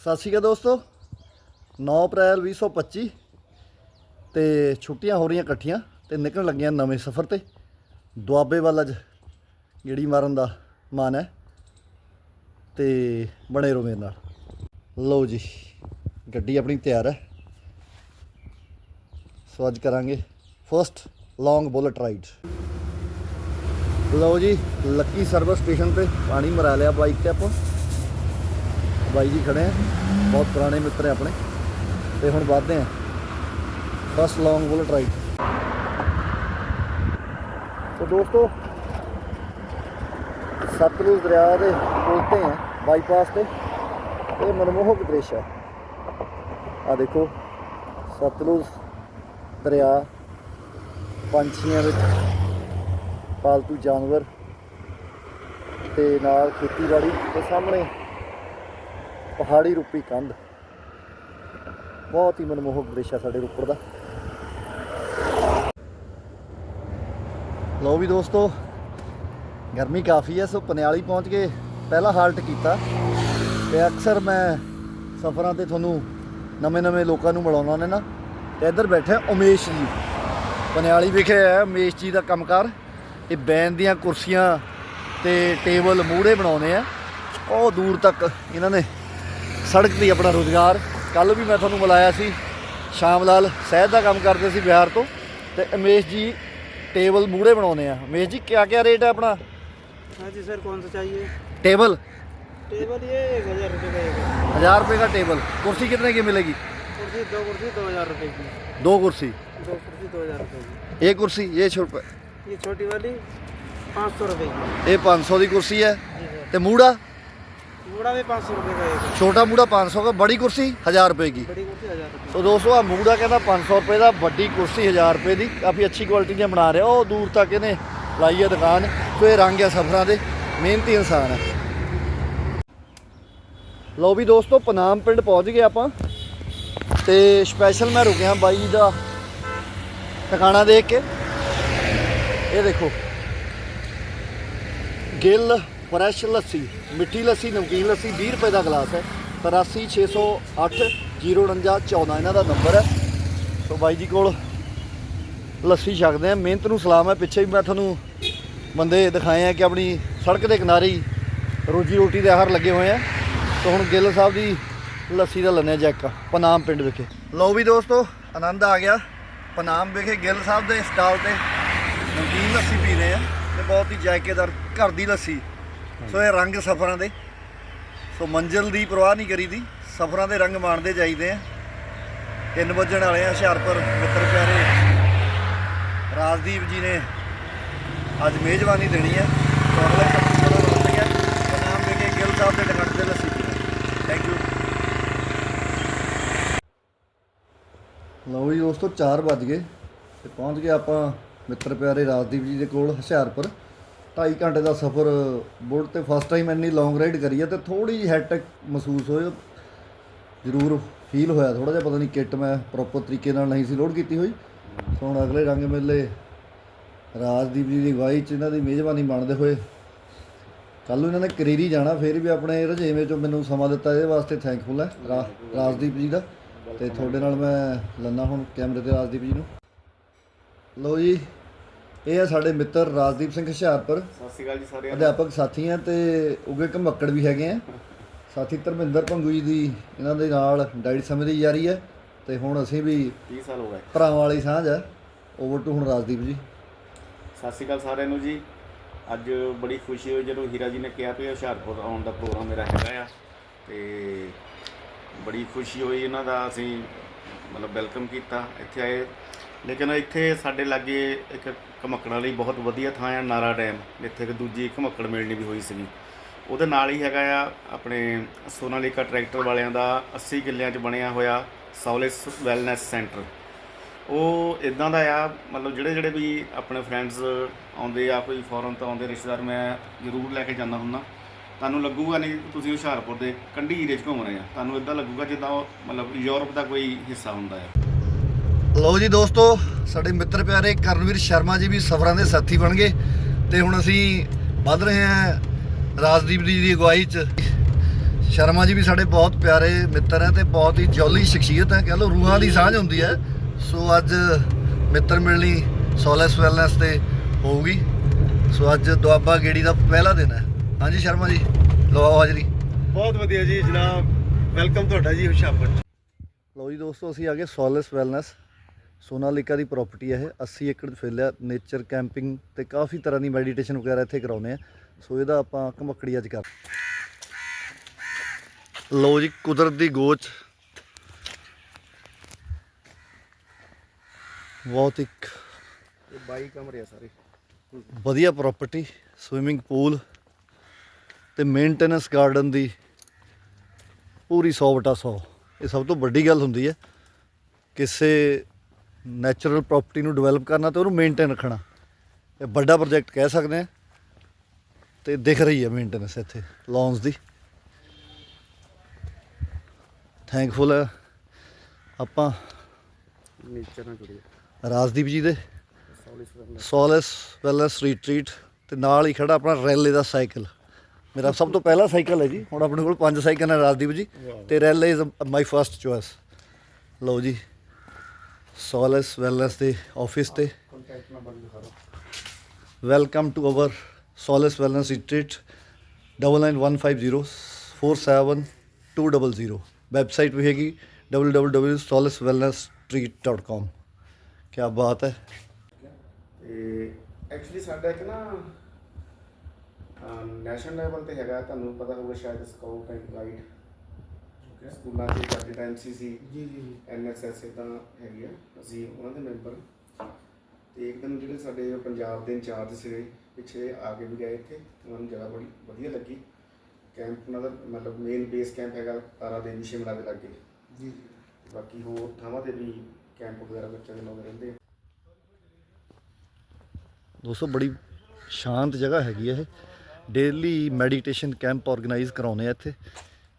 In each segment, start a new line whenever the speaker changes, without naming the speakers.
ਸਤਿ ਸ਼੍ਰੀ ਅਕਾਲ ਦੋਸਤੋ। 9 ਅਪ੍ਰੈਲ 2025 ਤੇ ਛੁੱਟੀਆਂ ਹੋ ਰਹੀਆਂ ਇਕੱਠੀਆਂ ਤੇ ਨਿਕਲਣ ਲੱਗੀਆਂ ਨਵੇਂ ਸਫ਼ਰ ਤੇ। ਦੁਆਬੇ ਵੱਲ ਅੱਜ ਗੇੜੀ ਮਾਰਨ ਦਾ ਮਨ ਹੈ ਤੇ ਬਣੇ ਰਹੋ ਮੇਰੇ ਨਾਲ। ਲਓ ਜੀ, ਗੱਡੀ ਆਪਣੀ ਤਿਆਰ ਹੈ। ਸੋ ਅੱਜ ਕਰਾਂਗੇ ਫਰਸਟ ਲੌਂਗ ਬੁਲਟ ਰਾਈਡ ਲਓ ਜੀ, ਲੱਕੀ ਸਰਵਿਸ ਸਟੇਸ਼ਨ ਤੇ ਪਾਣੀ ਮਰਾ ਲਿਆ ਬਾਈਕ ਤੇ ਆਪਾਂ। ਬਾਈ ਜੀ ਖੜੇ ਆ। ਬਹੁਤ ਪੁਰਾਣੇ ਮਿੱਤਰ ਆ ਆਪਣੇ। ਤੇ ਹੁਣ ਵੱਧਦੇ ਆ। First long bullet ride so ਦੋਸਤੋ, ਸਤਲੁਜ ਦਰਿਆ ਦੇ ਪੁਲ ਤੇ ਆ ਬਾਈਪਾਸ ਤੇ। ਇਹ ਮਨਮੋਹਕ ਦ੍ਰਿਸ਼ ਹੈ ਆ ਦੇਖੋ, ਸਤਲੁਜ ਦਰਿਆ, ਪੰਛੀਆਂ ਵਿੱਚ ਪਾਲਤੂ ਜਾਨਵਰ ਤੇ ਨਾਲ ਖੇਤੀਬਾੜੀ ਤੇ ਸਾਹਮਣੇ ਪਹਾੜੀ ਰੂਪੀ ਕੰਧ। ਬਹੁਤ ਹੀ ਮਨਮੋਹਕ ਦ੍ਰਿਸ਼ ਹੈ ਸਾਡੇ ਰੋਪੜ ਦਾ। ਲੋ ਵੀ ਦੋਸਤੋ, ਗਰਮੀ ਕਾਫੀ ਹੈ ਸੋ ਪਨਿਆਲੀ ਪਹੁੰਚ ਕੇ ਪਹਿਲਾ ਹਾਲਟ ਕੀਤਾ। ਤੇ ਅਕਸਰ ਮੈਂ ਸਫ਼ਰਾਂ ਤੇ ਤੁਹਾਨੂੰ ਨਵੇਂ-ਨਵੇਂ ਲੋਕਾਂ ਨੂੰ ਮਿਲਾਉਣਾ ਨੇ ਨਾ ਤੇ ਇੱਧਰ ਬੈਠੇ ਉਮੇਸ਼ ਜੀ। ਪਨਿਆਲੀ ਵਿਖੇ ਹੈ ਉਮੇਸ਼ ਜੀ ਦਾ ਕੰਮਕਾਰ। ਇਹ ਬੈਨ ਦੀਆਂ ਕੁਰਸੀਆਂ ਤੇ ਟੇਬਲ ਮੂਹਰੇ ਬਣਾਉਂਦੇ ਆ। ਉਹ ਦੂਰ ਤੱਕ ਇਹਨਾਂ ਨੇ ਸੜਕ ਤੇ ਹੀ ਆਪਣਾ ਰੋਜ਼ਗਾਰ ਕੱਲ ਵੀ ਮੈਂ ਤੁਹਾਨੂੰ ਮਿਲਾਇਆ ਸੀ ਸ਼ਾਮ ਲਾਲ ਸਹਿਜ ਦਾ ਕੰਮ ਕਰਦੇ ਸੀ ਬਿਹਾਰ ਤੋਂ ਤੇ ਉਮੇਸ਼ ਜੀ ਟੇਬਲ ਮੂੜੇ ਬਣਾਉਂਦੇ ਆ ਉਮੇਸ਼ ਜੀ ਕਿਆ ਕਿਆ ਰੇਟ ਹੈ ਆਪਣਾ
हाँ जी सर कौन सा चाहिए
टेबल
टेबल ये एक हज़ार रुपये का एक है।
हजार रुपये का टेबल कुर्सी कितने की मिलेगी
कुर्सी दो कुर्सी दो हज़ार रुपये की
दो कुर्सी
दो कुर्सी दो हज़ार रुपये की
एक कुर्सी ये छोट
ये छोटी वाली पाँच सौ रुपये की
ये 500 ਦੀ ਕੁਰਸੀ ਹੈ
जी सर
ਤੇ ਮੂੜਾ
बूढ़ा भी पाँच सौ रुपये का एक है।
ਛੋਟਾ ਮੂੜਾ 500 ਦਾ ਬੜੀ ਕੁਰਸੀ 1000 ਰੁਪਏ की
बड़ी कुर्सी हज़ार रुपये
ਸੋ ਦੋਸਤੋ ਆ ਮੂੜਾ ਕਹਿੰਦਾ 500 ਰੁਪਏ ਦਾ ਵੱਡੀ ਕੁਰਸੀ 1000 ਰੁਪਏ ਦੀ ਕਾਫੀ ਅੱਛੀ ਕੁਆਲਿਟੀ ਦੀਆਂ ਬਣਾ ਰਿਹਾ ਉਹ ਦੂਰ ਤੱਕ ਇਹਨੇ ਲਾਈ ਹੈ ਦੁਕਾਨ ਸੋ ਇਹ ਰੰਗ ਹੈ ਸਫਰਾਂ ਦੇ ਮਿਹਨਤੀ ਇਨਸਾਨ ਹੈ ਲਓ ਵੀ ਦੋਸਤੋ ਪਨਾਮ ਪਿੰਡ ਪਹੁੰਚ ਗਏ ਆਪਾਂ ਤੇ ਸਪੈਸ਼ਲ ਮੈਂ ਰੁਕਿਆ ਬਾਈ ਜੀ ਦਾ ਟਿਕਾਣਾ ਦੇਖ ਕੇ ਇਹ ਦੇਖੋ ਗਿੱਲ ਫਰੈਸ਼ ਲੱਸੀ, ਮਿੱਠੀ ਲੱਸੀ, ਨਮਕੀਨ ਲੱਸੀ 20 ਰੁਪਏ ਦਾ ਗਲਾਸ ਹੈ। 83608 04914 ਇਹਨਾਂ ਦਾ ਨੰਬਰ ਹੈ। ਸੋ ਬਾਈ ਜੀ ਕੋਲ ਲੱਸੀ ਛਕਦੇ ਆ ਮਿਹਨਤ ਨੂੰ ਸਲਾਮ ਹੈ। ਪਿੱਛੇ ਵੀ ਮੈਂ ਤੁਹਾਨੂੰ ਬੰਦੇ ਦਿਖਾਏ ਆ ਕਿ ਆਪਣੀ ਸੜਕ ਦੇ ਕਿਨਾਰੇ ਹੀ ਰੋਜੀ ਰੋਟੀ ਦੇ ਆਹਰ ਲੱਗੇ ਹੋਏ ਆ। ਸੋ ਹੁਣ ਗਿੱਲ ਸਾਹਿਬ ਦੀ ਲੱਸੀ ਦਾ ਲੰਨੇ ਜੈਕ ਪਨਾਮ ਪਿੰਡ ਵਿਖੇ। ਲਓ ਵੀ ਦੋਸਤੋ, ਆਨੰਦ ਆ ਗਿਆ। ਪਨਾਮ ਵਿਖੇ ਗਿੱਲ ਸਾਹਿਬ ਦੇ ਸਟਾਲ ਤੇ ਨਮਕੀਨ ਲੱਸੀ ਪੀ ਰਹੇ ਆ। ਤੇ ਬਹੁਤ ਹੀ ਜਾਇਕੇਦਾਰ ਘਰ ਦੀ ਲੱਸੀ। ਸੋ ਇਹ ਰੰਗ ਸਫਰਾਂ ਦੇ। ਸੋ ਮੰਜ਼ਿਲ ਦੀ ਪਰਵਾਹ ਨਹੀਂ ਕਰੀਦੀ। ਸਫਰਾਂ ਦੇ ਰੰਗ ਮਾਣਦੇ ਜਾਈਦੇ ਆ। ਤਿੰਨ ਵੱਜਣ ਵਾਲੇ ਆ ਹੁਸ਼ਿਆਰਪੁਰ, ਮਿੱਤਰ ਪਿਆਰੇ। ਰਾਜਦੀਪ ਜੀ ਨੇ ਅੱਜ ਮੇਜ਼ਬਾਨੀ ਦੇਣੀ ਹੈ ਸੋ ਅਗਲੇ ਕੱਪੜਾ ਬਣ ਗਿਆ। ਨਾਮ ਦੇ ਕੇ ਗਿੱਲ ਸਾਹਿਬ ਦੇ ਟਿਕਟ ਤੇ ਲੱਸੀ ਥੈਂਕ ਯੂ ਲਓ ਜੀ, ਦੋਸਤੋ 4 ਵੱਜ ਗਏ ਤੇ ਪਹੁੰਚ ਗਏ ਆਪਾਂ ਮਿੱਤਰ ਪਿਆਰੇ ਰਾਜਦੀਪ ਜੀ ਦੇ ਕੋਲ ਹੁਸ਼ਿਆਰਪੁਰ। 2.5 ਘੰਟੇ ਦਾ ਸਫ਼ਰ, ਬੁਲਟ ਤੇ ਫਸਟ ਟਾਈਮ ਇੰਨੀ ਲੌਂਗ ਰਾਈਡ ਕਰੀ ਹੈ ਤੇ ਥੋੜੀ ਜਿਹੀ ਹੈਟਕ ਮਹਿਸੂਸ ਹੋਈ, ਜ਼ਰੂਰ ਫੀਲ ਹੋਇਆ ਥੋੜਾ ਜਿਹਾ ਪਤਾ ਨਹੀਂ ਕਿੱਟ ਮੈਂ ਪ੍ਰੋਪਰ ਤਰੀਕੇ ਨਾਲ ਨਹੀਂ ਸੀ ਲੋਡ ਕੀਤੀ ਹੋਈ। ਸੋ ਹੁਣ ਅਗਲੇ ਰੰਗ ਮੇਲੇ, ਰਾਜਦੀਪ ਜੀ ਦੀ ਅਗਵਾਈ ਚ ਇਹਨਾਂ ਦੀ ਮੇਜ਼ਬਾਨੀ ਬਣਦੇ ਹੋਏ ਕੱਲ ਨੂੰ ਇਹਨਾਂ ਨੇ ਕਰੀਰੀ ਜਾਣਾ, ਫਿਰ ਵੀ ਆਪਣੇ ਰਜੇਵੇਂ ਚੋਂ ਮੈਨੂੰ ਸਮਾਂ ਦਿੱਤਾ ਇਹਦੇ ਵਾਸਤੇ ਥੈਂਕਫੁਲ ਹੈ, ਰਾ- ਰਾਜਦੀਪ ਜੀ ਦਾ। ਤੇ ਤੁਹਾਡੇ ਨਾਲ ਮੈਂ ਲੰਨਾ ਹੁਣ ਕੈਮਰੇ ਤੇ ਰਾਜਦੀਪ ਜੀ ਨੂੰ। ਲਓ ਜੀ ਇਹ ਹੈ ਸਾਡੇ ਮਿੱਤਰ ਰਾਜਦੀਪ ਸਿੰਘ ਹੁਸ਼ਿਆਰਪੁਰ।
ਸਤਿ ਸ਼੍ਰੀ ਅਕਾਲ ਜੀ ਸਾਰਿਆਂ ਨੂੰ।
ਅਧਿਆਪਕ ਸਾਥੀ ਆ ਤੇ ਉਗੇ ਘਮੱਕੜ ਵੀ ਹੈਗੇ ਆ। ਸਾਥੀ ਧਰਮਿੰਦਰ ਭੰਗੂ ਜੀ ਦੀ ਇਹਨਾਂ ਦੇ ਨਾਲ ਡਾਈਟ ਸਮਝਦੀ ਯਾਰੀ ਹੈ ਤੇ ਹੁਣ ਅਸੀਂ ਵੀ
30 ਸਾਲ ਹੋ ਗਏ।
ਭਰਾਵਾਂ ਵਾਲੀ ਸਾਂਝ ਹੈ ਓਵਰ ਟੂ ਹੁਣ ਰਾਜਦੀਪ ਜੀ।
ਸਤਿ ਸ਼੍ਰੀ ਅਕਾਲ ਸਾਰਿਆਂ ਨੂੰ ਜੀ। ਅੱਜ ਬੜੀ ਖੁਸ਼ੀ ਹੋਈ ਜਦੋਂ ਹੀਰਾ ਜੀ ਨੇ ਕਿਹਾ ਵੀ ਹੁਸ਼ਿਆਰਪੁਰ ਆਉਣ ਦਾ ਪ੍ਰੋਗਰਾਮ ਮੇਰਾ ਹੈਗਾ ਆ। ਤੇ ਬੜੀ ਖੁਸ਼ੀ ਹੋਈ ਇਹਨਾਂ ਦਾ ਅਸੀਂ ਮਤਲਬ ਵੈਲਕਮ ਕੀਤਾ। ਇੱਥੇ ਆਏ ਲੇਕਿਨ ਇੱਥੇ ਸਾਡੇ ਲਾਗੇ ਇੱਕ ਘਮੱਕੜਾਂ ਲਈ ਬਹੁਤ ਵਧੀਆ ਥਾਂ ਆ, ਨਾਰਾ ਡੈਮ। ਜਿੱਥੇ ਇੱਕ ਦੂਜੀ ਘਮੱਕੜ ਮਿਲਣੀ ਵੀ ਹੋਈ ਸੀਗੀ। ਉਹਦੇ ਨਾਲ ਹੀ ਹੈਗਾ ਆ ਆਪਣੇ ਸੋਨਾਲੀਕਾ ਟਰੈਕਟਰ ਵਾਲਿਆਂ ਦਾ 80 ਕਿੱਲਿਆਂ 'ਚ ਬਣਿਆ ਹੋਇਆ ਸੌਲਿਸ ਵੈਲਨੈਸ ਸੈਂਟਰ। ਉਹ ਇਦਾਂ ਦਾ ਆ, ਮਤਲਬ ਜਿਹੜੇ ਜਿਹੜੇ ਵੀ ਆਪਣੇ ਫਰੈਂਡਸ ਆਉਂਦੇ ਆ, ਕੋਈ ਫੋਰਨ ਤੋਂ ਆਉਂਦੇ ਰਿਸ਼ਤੇਦਾਰ, ਮੈਂ ਜ਼ਰੂਰ ਲੈ ਕੇ ਜਾਂਦਾ ਹੁੰਦਾ। ਤੁਹਾਨੂੰ ਲੱਗੂਗਾ ਨਹੀਂ, ਤੁਸੀਂ ਹੁਸ਼ਿਆਰਪੁਰ ਦੇ ਕੰਢੀ ਏਰੀਏ 'ਚ ਘੁੰਮ ਰਹੇ ਆ। ਤੁਹਾਨੂੰ ਇਦਾਂ ਲੱਗੂਗਾ ਜਿੱਦਾਂ ਉਹ ਮਤਲਬ ਯੂਰਪ ਦਾ ਕੋਈ ਹਿੱਸਾ ਹੁੰਦਾ ਆ।
ਲਓ ਜੀ ਦੋਸਤੋ ਸਾਡੇ ਮਿੱਤਰ ਪਿਆਰੇ ਕਰਨਵੀਰ ਸ਼ਰਮਾ ਜੀ ਵੀ ਸਫਰਾਂ ਦੇ ਸਾਥੀ ਬਣ ਗਏ ਤੇ ਹੁਣ ਅਸੀਂ ਵੱਧ ਰਹੇ ਹਾਂ ਰਾਜਦੀਪ ਜੀ ਦੀ ਅਗਵਾਈ 'ਚ। ਸ਼ਰਮਾ ਜੀ ਵੀ ਸਾਡੇ ਬਹੁਤ ਪਿਆਰੇ ਮਿੱਤਰ ਹੈ ਤੇ ਬਹੁਤ ਹੀ ਜੌਲੀ ਸ਼ਖਸੀਅਤ ਹੈ ਕਹ ਲਓ ਰੂਹਾਂ ਦੀ ਸਾਂਝ ਹੁੰਦੀ ਹੈ। ਸੋ ਅੱਜ ਮਿੱਤਰ ਮਿਲਣੀ ਸੋਲੈਸ ਵੈਲਨੈਸ ਤੇ ਹੋਊਗੀ। ਸੋ ਅੱਜ ਦੁਆਬਾ ਗੇੜੀ ਦਾ ਪਹਿਲਾ ਦਿਨ ਹੈ। ਹਾਂਜੀ ਸ਼ਰਮਾ ਜੀ ਲਵਾਓ ਹਾਜ਼ਰੀ।
ਬਹੁਤ ਵਧੀਆ ਜੀ ਜਨਾਬ ਵੈਲਕਮ ਤੁਹਾਡਾ ਜੀ ਹੁਸ਼ਿਆਰਪੁਰ
ਲਓ ਜੀ ਦੋਸਤੋ ਅਸੀਂ ਆ ਗਏ ਸੋਲੈਸ ਵੈਲਨੈਸ ਸੋਨਾਲੀਕਾ ਦੀ ਪ੍ਰਾਪਰਟੀ ਹੈ ਇਹ। 80 ਏਕੜ ਫੈਲਿਆ ਨੇਚਰ ਕੈਂਪਿੰਗ ਤੇ ਕਾਫੀ ਤਰ੍ਹਾਂ ਦੀ ਮੈਡੀਟੇਸ਼ਨ ਵਗੈਰਾ ਇੱਥੇ ਕਰਾਉਂਦੇ ਆ। ਸੋ ਇਹਦਾ ਆਪਾਂ ਘਮਕੜੀ ਅੱਜ ਕਰ ਲਓ ਜੀ, ਕੁਦਰਤ ਦੀ ਗੋਚ। ਬਹੁਤ ਇੱਕ
ਇਹ 22 ਕਮਰੇ ਆ ਸਾਰੇ
ਵਧੀਆ ਪ੍ਰਾਪਰਟੀ ਸਵਿਮਿੰਗ ਪੂਲ ਤੇ ਮੇਨਟੇਨੈਂਸ ਗਾਰਡਨ ਦੀ ਪੂਰੀ 100 ਬਟਾ 100 ਇਹ ਸਭ ਤੋਂ ਵੱਡੀ ਗੱਲ ਹੁੰਦੀ ਹੈ, ਕਿਸੇ ਨੈਚੁਰਲ ਪ੍ਰਾਪਰਟੀ ਨੂੰ ਡਿਵੈਲਪ ਕਰਨਾ ਤੇ ਉਹਨੂੰ ਮੇਨਟੇਨ ਰੱਖਣਾ। ਇਹ ਵੱਡਾ ਪ੍ਰੋਜੈਕਟ ਕਹਿ ਸਕਦੇ ਆ ਤੇ ਦਿਖ ਰਹੀ ਹੈ ਮੇਨਟੇਨੈਂਸ ਇੱਥੇ ਲੌਨਸ ਦੀ। ਥੈਂਕਫੁਲ ਹੈ। ਆਪਾਂ
ਨੇਚਰ ਨਾਲ ਜੁੜੀ
ਰਾਜਦੀਪ ਜੀ ਦੇ।
ਸੌਲਿਸ ਵੈਲਨੈਸ
ਰਿਟਰੀਟ ਤੇ ਨਾਲ ਹੀ ਖੜਾ ਆਪਣਾ ਰੈਲੇ ਦਾ ਸਾਈਕਲ ਮੇਰਾ ਸਭ ਤੋਂ ਪਹਿਲਾ ਸਾਈਕਲ ਹੈ ਜੀ। ਹੁਣ ਆਪਣੇ ਕੋਲ ਪੰਜ ਸਾਈਕਲ ਨੇ ਰਾਜਦੀਪ ਜੀ। ਤੇ ਰੈਲੇ ਇਜ਼ ਮਾਈ ਫਰਸਟ ਚੋਇਸ ਲਓ ਜੀ। ਸੋਲਸ ਵੈਲਨੈਸ ਦੇ ਆਫਿਸ ਤੇ।
ਕੰਟੈਕਟ ਨੰਬਰ ਲਿਖਾ ਦਿਓ
welcome to our Solace wellness retreat 9915047200 website ਵੀ ਹੈਗੀ www.solacewellnessstreet.com ਕੀ ਬਾਤ ਹੈ
ਤੇ ਐਕਚੁਅਲੀ ਸਾਡਾ ਇੱਕ ਨਾ ਨੈਸ਼ਨਲ ਲੈਵਲ ਤੇ ਹੈਗਾ ਤੁਹਾਨੂੰ ਪਤਾ ਹੋਊਗਾ ਸ਼ਾਇਦ ਸਕਾਊਟ ਐਂਡ ਗਾਈਡ ਸਕੂਲਾਂ ਦੇ ਕਰਦੇ ਟਾਈਮ ਸੀ ਸੀ।
ਜੀ ਜੀ ਜੀ।
ਐਨਐਸਐਸ ਇਦਾਂ ਹੈਗੀ ਆ। ਅਸੀਂ ਉਹਨਾਂ ਦੇ ਮੈਂਬਰ ਤੇ ਇੱਕ ਦਿਨ ਜਿਹੜੇ ਸਾਡੇ ਪੰਜਾਬ ਦੇ ਇੰਚਾਰਜ ਸੀਗੇ ਪਿੱਛੇ ਆ ਕੇ ਵੀ ਗਏ ਇੱਥੇ। ਉਹਨਾਂ ਨੂੰ ਜਗ੍ਹਾ ਬੜੀ ਵਧੀਆ ਲੱਗੀ। ਕੈਂਪ ਉਹਨਾਂ ਦਾ ਮਤਲਬ ਮੇਨ ਬੇਸ ਕੈਂਪ ਹੈਗਾ ਤਾਰਾ ਦੇਵੀ ਸ਼ਿਮਲਾ ਦੇ ਲਾਗੇ।
ਜੀ ਜੀ।
ਬਾਕੀ ਹੋਰ ਥਾਵਾਂ ਤੇ ਵੀ ਕੈਂਪ ਵਗੈਰਾ ਬੱਚਿਆਂ ਦੇ ਲਾਉਂਦੇ ਰਹਿੰਦੇ ਆ।
ਦੋਸਤੋ ਬੜੀ ਸ਼ਾਂਤ ਜਗ੍ਹਾ ਹੈਗੀ ਹੈ ਇਹ। ਡੇਲੀ ਮੈਡੀਟੇਸ਼ਨ ਕੈਂਪ ਆਰਗੇਨਾਈਜ਼ ਕਰਾਉਂਦੇ ਆ ਇੱਥੇ।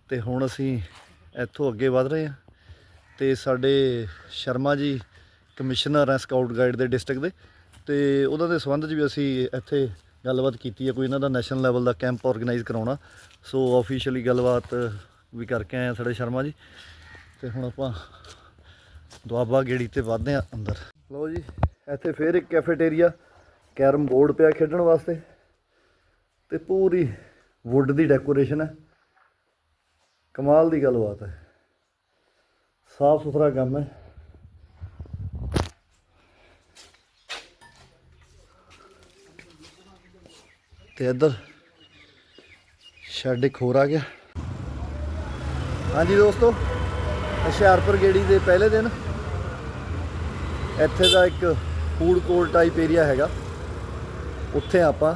ਤੇ ਹੁਣ ਅਸੀਂ ਇੱਥੋਂ ਅੱਗੇ ਵਧ ਰਹੇ ਹਾਂ ਤੇ ਸਾਡੇ ਸ਼ਰਮਾ ਜੀ ਕਮਿਸ਼ਨਰ ਹੈ ਸਕਾਊਟ ਗਾਈਡ ਦੇ ਡਿਸਟ੍ਰਿਕਟ ਦੇ। ਤੇ ਉਹਨਾਂ ਦੇ ਸੰਬੰਧ 'ਚ ਵੀ ਅਸੀਂ ਇੱਥੇ ਗੱਲਬਾਤ ਕੀਤੀ ਹੈ ਕੋਈ ਇਹਨਾਂ ਦਾ ਨੈਸ਼ਨਲ ਲੈਵਲ ਦਾ ਕੈਂਪ ਆਰਗੇਨਾਈਜ਼ ਕਰਾਉਣਾ। ਸੋ ਆਫੀਸ਼ੀਅਲੀ ਗੱਲਬਾਤ ਵੀ ਕਰਕੇ ਆਏ ਆ ਸਾਡੇ ਸ਼ਰਮਾ ਜੀ। ਤੇ ਹੁਣ ਆਪਾਂ ਦੁਆਬਾ ਗੇੜੀ ਤੇ ਵਧਦੇ ਆ ਅੰਦਰ। ਲਓ ਜੀ, ਇੱਥੇ ਫੇਰ ਇੱਕ ਕੈਫੇਟੇਰੀਆ ਕੈਰਮ ਬੋਰਡ ਪਿਆ ਖੇਡਣ ਵਾਸਤੇ। ਤੇ ਪੂਰੀ ਵੁੱਡ ਦੀ ਡੈਕੋਰੇਸ਼ਨ ਹੈ ਕਮਾਲ ਦੀ ਗੱਲਬਾਤ ਹੈ। ਸਾਫ਼ ਸੁਥਰਾ ਕੰਮ ਹੈ। ਤੇ ਇੱਧਰ ਸ਼ੈੱਡ ਇੱਕ ਹੋਰ ਆ ਗਿਆ। ਹਾਂਜੀ ਦੋਸਤੋ, ਹੁਸ਼ਿਆਰਪੁਰ ਗੇੜੀ ਦੇ ਪਹਿਲੇ ਦਿਨ ਇੱਥੇ ਦਾ ਇੱਕ ਫੂਡ ਕੋਰਟ ਟਾਈਪ ਏਰੀਆ ਹੈਗਾ। ਉੱਥੇ ਆਪਾਂ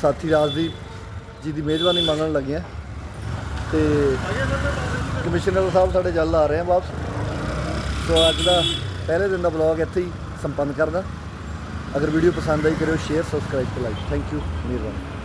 ਸਾਥੀ ਰਾਜਦੀਪ ਜੀ ਦੀ ਮੇਜ਼ਬਾਨੀ ਮੰਗਣ ਲੱਗੇ ਆ ਤੇ ਕਮਿਸ਼ਨਰ ਸਾਹਿਬ ਸਾਡੇ ਜਲਦ ਆ ਰਹੇ ਆ ਵਾਪਸ। ਸੋ ਅੱਜ ਦਾ ਪਹਿਲੇ ਦਿਨ ਦਾ ਬਲੌਗ ਇੱਥੇ ਹੀ ਸੰਪੰਨ ਕਰਦਾ। ਅਗਰ ਵੀਡੀਓ ਪਸੰਦ ਆਈ ਕਰਿਓ ਸ਼ੇਅਰ ਸਬਸਕ੍ਰਾਈਬ ਤੇ ਲਾਈਕ ਥੈਂਕ ਯੂ ਮਿਹਰਬਾਨੀ।